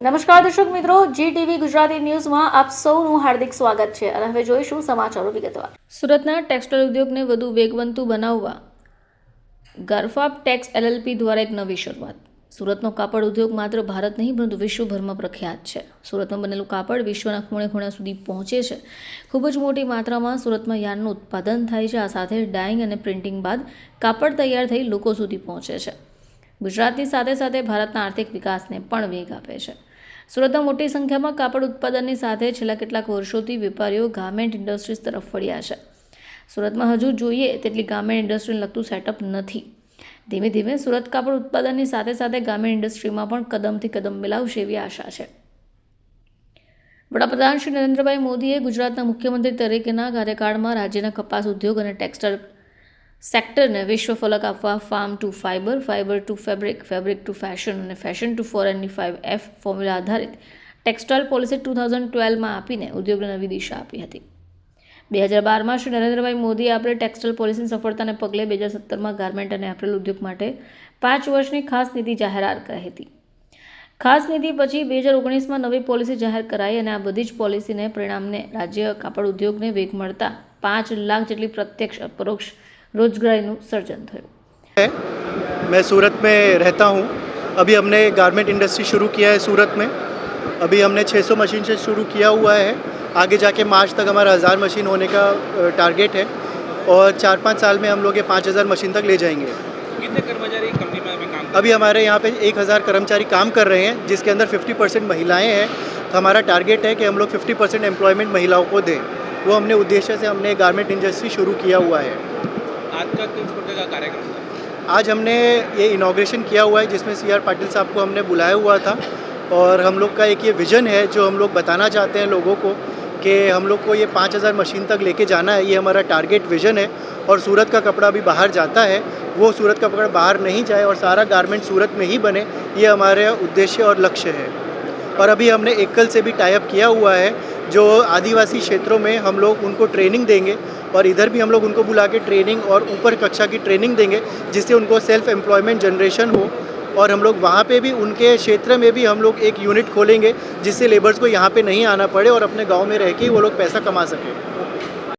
નમસ્કાર દર્શક મિત્રો જી ટીવી ગુજરાતી ન્યૂઝમાં આપ સૌનું હાર્દિક સ્વાગત છે અને હવે જોઈશું સમાચારો વિગતવાર. સુરતના ટેક્સટાઇલ ઉદ્યોગને વધુ વેગવંતુ બનાવવા ગરફાપ ટેક્સ એલએલપી દ્વારા એક નવી શરૂઆત. સુરતનો કાપડ ઉદ્યોગ માત્ર ભારત નહીં, પરંતુ વિશ્વભરમાં પ્રખ્યાત છે. સુરતમાં બનેલું કાપડ વિશ્વના ખૂણે ખૂણા સુધી પહોંચે છે. ખૂબ જ મોટી માત્રામાં સુરતમાં યાર્નનું ઉત્પાદન થાય છે. આ સાથે ડાઈંગ અને પ્રિન્ટિંગ બાદ કાપડ તૈયાર થઈ લોકો સુધી પહોંચે છે. ગુજરાતની સાથે સાથે ભારતના આર્થિક વિકાસને પણ વેગ આપે છે. સુરતમાં મોટી સંખ્યામાં કાપડ ઉત્પાદનની સાથે છેલ્લા કેટલાક વર્ષોથી વેપારીઓ ગાર્મેન્ટ ઇન્ડસ્ટ્રીઝ તરફ વળ્યા છે. સુરતમાં હજુ જોઈએ તેટલી ગાર્મેન્ટ ઇન્ડસ્ટ્રીને લગતું સેટઅપ નથી. ધીમે ધીમે સુરત કાપડ ઉત્પાદનની સાથે સાથે ગ્રામીણ ઇન્ડસ્ટ્રીમાં પણ કદમથી કદમ મિલાવશે એવી આશા છે. વડાપ્રધાન શ્રી નરેન્દ્રભાઈ મોદીએ ગુજરાતના મુખ્યમંત્રી તરીકેના કાર્યકાળમાં રાજ્યના કપાસ ઉદ્યોગ અને ટેક્સટાઇલ સેક્ટરને વિશ્વ ફલક આપવા farm to fibre fibre to fabric fabric to fashion અને ફેશન ટુ ફોરેનની ફાઇવ એફ ફોર્મ્યુલા આધારિત ટેક્સટાઇલ પોલિસી ટુ થાઉઝન્ડ ટ્વેલ્વમાં આપીને ઉદ્યોગને નવી દિશા આપી હતી બે હજાર બારમાં શ્રી નરેન્દ્રભાઈ મોદીએ આપણે ટેક્સટાઇલ પોલિસીની સફળતાને પગલે બે હજાર સત્તરમાં ગાર્મેન્ટ અને એપ્રિલ ઉદ્યોગ માટે પાંચ વર્ષની ખાસ નીતિ જાહેરાત કરી હતી. ખાસ નીતિ પછી બે હજાર ઓગણીસમાં નવી પોલિસી જાહેર કરાઈ અને આ બધી જ પોલિસીને પરિણામને રાજ્ય કાપડ ઉદ્યોગને વેગ મળતા પાંચ લાખ જેટલી પ્રત્યક્ષ અપરોક્ષ રોજગારીનું સર્જન થયું है मैं सूरत में रहता हूँ अभी हमने गारमेंट इंडस्ट्री शुरू किया है सूरत में अभी हमने 600 मशीन से शुरू किया हुआ है आगे जाके मार्च तक हमारा हज़ार मशीन होने का अ, टारगेट है और चार पाँच साल में हम लोग ये पाँच हज़ार मशीन तक ले जाएंगे कितने कर्मचारी कंपनी में अभी काम कर अभी हमारे यहाँ पे एक हज़ार कर्मचारी काम कर रहे हैं जिसके अंदर 50 परसेंट महिलाएँ हैं तो हमारा टारगेट है कि हम लोग 50 परसेंट एम्प्लॉयमेंट महिलाओं को दें वो हमने उद्देश्य से हमने गारमेंट इंडस्ट्री शुरू किया हुआ है आज का किस प्रकार का कार्यक्रम था? आज हमने ये इनाग्रेशन किया हुआ है, जिसमें सी आर पाटिल साहब को हमने बुलाया हुआ था और हम लोग का एक ये विज़न है, जो हम लोग बताना चाहते हैं लोगों को कि हम लोग को ये पाँच हज़ार मशीन तक लेके जाना है, ये हमारा टारगेट विज़न है और सूरत का कपड़ा भी बाहर जाता है। वो सूरत का कपड़ा बाहर नहीं जाए और सारा गारमेंट सूरत में ही बने, ये हमारे उद्देश्य और लक्ष्य है। और अभी हमने एकल से भी टाइप किया हुआ है जो आदिवासी क्षेत्रों में हम लोग उनको ट्रेनिंग देंगे और इधर भी हम लोग उनको बुला के ट्रेनिंग और ऊपर कक्षा की ट्रेनिंग देंगे, जिससे उनको सेल्फ एम्प्लॉयमेंट जनरेशन हो। और हम लोग वहाँ पे भी, उनके क्षेत्र में भी हम लोग एक यूनिट खोलेंगे, जिससे लेबर्स को यहाँ पे नहीं आना पड़े और अपने गाँव में रह के वो लोग पैसा कमा सकें।